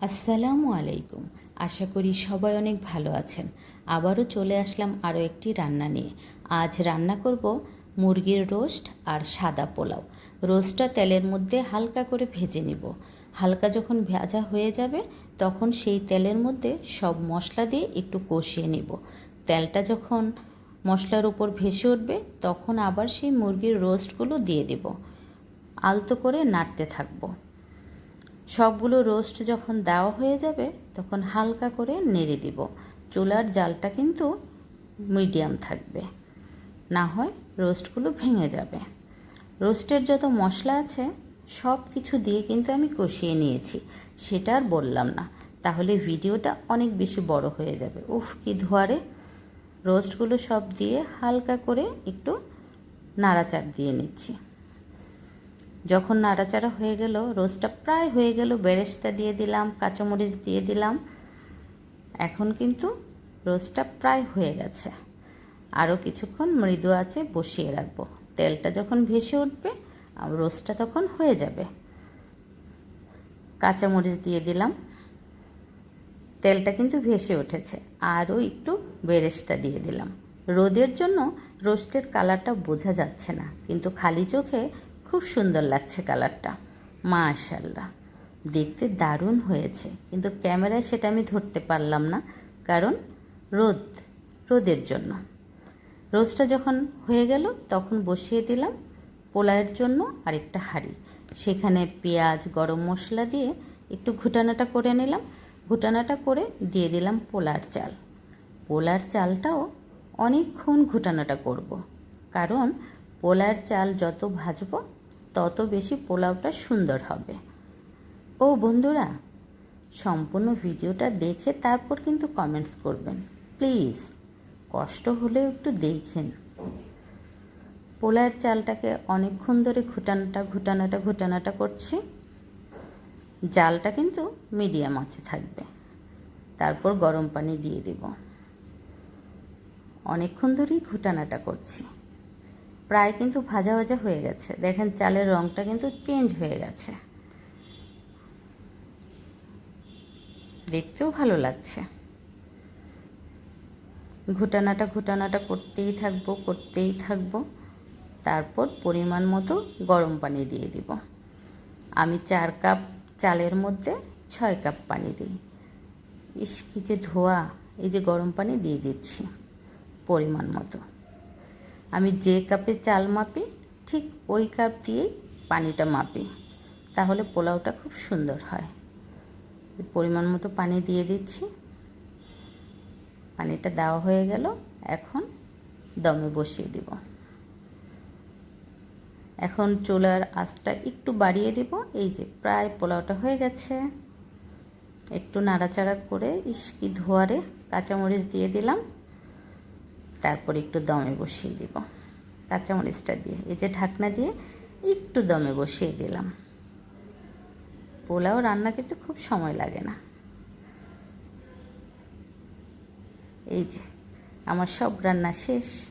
আসসালামু আলাইকুম। আশা করি সবাই অনেক ভালো আছেন। আবারও চলে আসলাম আরও একটি রান্না নিয়ে। আজ রান্না করব মুরগির রোস্ট আর সাদা পোলাও। রোস্টটা তেলের মধ্যে হালকা করে ভেজে নিব। হালকা যখন ভাজা হয়ে যাবে, তখন সেই তেলের মধ্যে সব মশলা দিয়ে একটু কষিয়ে নিব। তেলটা যখন মশলার উপর ভেসে উঠবে, তখন আবার সেই মুরগির রোস্টগুলো দিয়ে দেব। আলতো করে নাড়তে থাকব। সবগুলো রোস্ট যখন দেওয়া হয়ে যাবে, তখন হালকা করে নেড়ে দিব। চুলার জালটা কিন্তু মিডিয়াম থাকবে। না হয় রোস্টগুলো ভেঙে যাবে। রোস্টের যত মশলা আছে, সব কিছু দিয়ে কিন্তু আমি কষিয়ে নিয়েছি। সেটা আর বললাম না। তাহলে ভিডিওটা অনেক বেশি বড় হয়ে যাবে। উফ, কি ধোয়ারে। রোস্টগুলো সব দিয়ে হালকা করে একটু নাড়াচাড় দিয়ে নিচ্ছি। যখন নাড়াচাড়া হয়ে গেল রোস্টটা প্রায় হয়ে গেল, বেরেস্তা দিয়ে দিলাম, কাঁচামরিচ দিয়ে দিলাম। এখন কিন্তু রোস্টটা প্রায় হয়ে গেছে। আরও কিছুক্ষণ মৃদু আছে বসিয়ে রাখব। তেলটা যখন ভেসে উঠবে রোস্টটা তখন হয়ে যাবে। কাঁচামরিচ দিয়ে দিলাম। তেলটা কিন্তু ভেসে উঠেছে। আরও একটু বেরেস্তা দিয়ে দিলাম। রোদের জন্য রোস্টের কালারটা বোঝা যাচ্ছে না, কিন্তু খালি চোখে খুব সুন্দর লাগছে কালারটা। মাশাল্লাহ দেখতে দারুণ হয়েছে। কিন্তু ক্যামেরায় সেটা আমি ধরতে পারলাম না। কারণ রোদ, রোদের জন্য। রোজটা যখন হয়ে গেল, তখন বসিয়ে দিলাম পোলাওয়ের জন্য আরেকটা হাঁড়ি। সেখানে পেঁয়াজ, গরম মশলা দিয়ে একটু ঘুটানাটা করে নিলাম। ঘুটানাটা করে দিয়ে দিলাম পোলার চাল। পোলার চালটাও অনেকক্ষণ ঘুটানাটা করব। কারণ পোলার চাল যত ভাজবো তত বেশি পোলাওটা সুন্দর হবে। ও বন্ধুরা, সম্পূর্ণ ভিডিওটা দেখে তারপর কিন্তু কমেন্টস করবেন। প্লিজ কষ্ট হলেও একটু দেখেন। পোলার চালটাকে অনেকক্ষণ ধরে ঘুটানাটা ঘুটানাটা ঘুটানাটা করছি। জালটা কিন্তু মিডিয়াম আছে থাকবে। তারপর গরম পানি দিয়ে দেব। অনেকক্ষণ ধরেই ঘুটানাটা করছি। প্রায় কিন্তু ভাজা ভাজা হয়ে গেছে। দেখেন চালের রঙটা কিন্তু চেঞ্জ হয়ে গেছে। দেখতেও ভালো লাগছে। ঘুটানাটা ঘুটানাটা করতেই থাকব করতেই থাকব। তারপর পরিমাণ মতো গরম পানি দিয়ে দিব। আমি চার কাপ চালের মধ্যে ছয় কাপ পানি দিই। ইস, কি যে ধোয়া, এই যে গরম পানি দিয়ে দিচ্ছি পরিমাণ মতো। আমি যে কাপে চাল মাপি, ঠিক ওই কাপ দিয়েই পানিটা মাপি। তাহলে পোলাওটা খুব সুন্দর হয়। পরিমাণ মতো পানি দিয়ে দিচ্ছি। পানিটা দেওয়া হয়ে গেল। এখন দমে বসিয়ে দিব। এখন চুলার আঁচটা একটু বাড়িয়ে দিব। এই যে প্রায় পোলাওটা হয়ে গেছে। একটু নাড়াচাড়া করে ইস্কি ধোয়ারে কাঁচামরিচ দিয়ে দিলাম। তারপর একটু দমে বসিয়ে দিব। কাঁচামরিচটা দিয়ে, এই যে ঢাকনা দিয়ে একটু দমে বসিয়ে দিলাম। পোলাও রান্না কিন্তু খুব সময় লাগে না। এই যে, আমার সব রান্না শেষ।